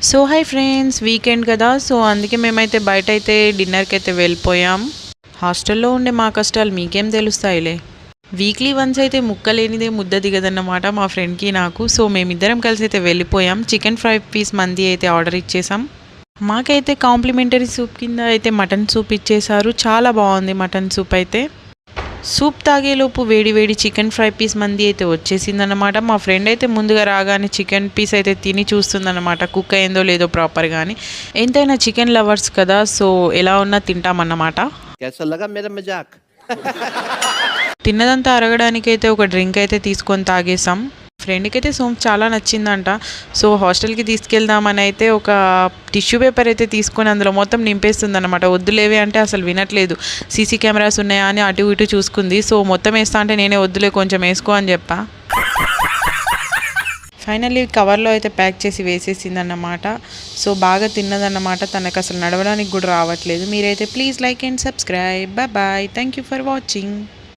So hi friends weekend కదా. So అందుకే మేమైతే బయట అయితే డిన్నర్కి అయితే వెళ్ళిపోయాం. హాస్టల్లో ఉండే మా కష్టాలు మీకేం తెలుస్తాయిలే. వీక్లీ వన్స్ అయితే ముక్క లేనిదే ముద్ద దిగదన్నమాట మా ఫ్రెండ్కి నాకు. సో మేమిద్దరం కలిసి అయితే వెళ్ళిపోయాం. చికెన్ ఫ్రై పీస్ మంది అయితే ఆర్డర్ ఇచ్చేసాం. మాకైతే కాంప్లిమెంటరీ సూప్ కింద అయితే మటన్ సూప్ ఇచ్చేసారు. చాలా బాగుంది మటన్ సూప్ అయితే. సూప్ తాగేలోపు వేడి వేడి చికెన్ ఫ్రై పీస్ మంది అయితే వచ్చేసిందనమాట మా ఫ్రెండ్ అయితే ముందుగా రాగానే చికెన్ పీస్ అయితే తిని చూస్తుందనమాట కుక్ అయిందో లేదో ప్రాపర్ కానీ ఎంతైనా చికెన్ లవర్స్ కదా సో ఎలా ఉన్నా తింటామన్నమాట. తిన్నదంతా అరగడానికైతే ఒక డ్రింక్ అయితే తీసుకొని తాగేసాం ఫ్రెండ్కి అయితే సోమ్ చాలా నచ్చిందంట. సో హాస్టల్కి తీసుకెళ్దామని అయితే ఒక టిష్యూ పేపర్ అయితే తీసుకొని అందులో మొత్తం నింపేస్తుంది అనమాట వద్దులేవే అంటే అసలు వినట్లేదు. సీసీ కెమెరాస్ ఉన్నాయా అని అటు ఇటు చూసుకుంది. సో మొత్తం వేస్తా అంటే నేనే వద్దులే కొంచెం వేసుకో అని చెప్పా. ఫైనల్లీ కవర్లో అయితే ప్యాక్ చేసి వేసేసింది అన్నమాట సో బాగా తిన్నదన్నమాట. తనకు అసలు నడవడానికి కూడా రావట్లేదు. మీరైతే please like and subscribe. Bye bye. Thank you for watching.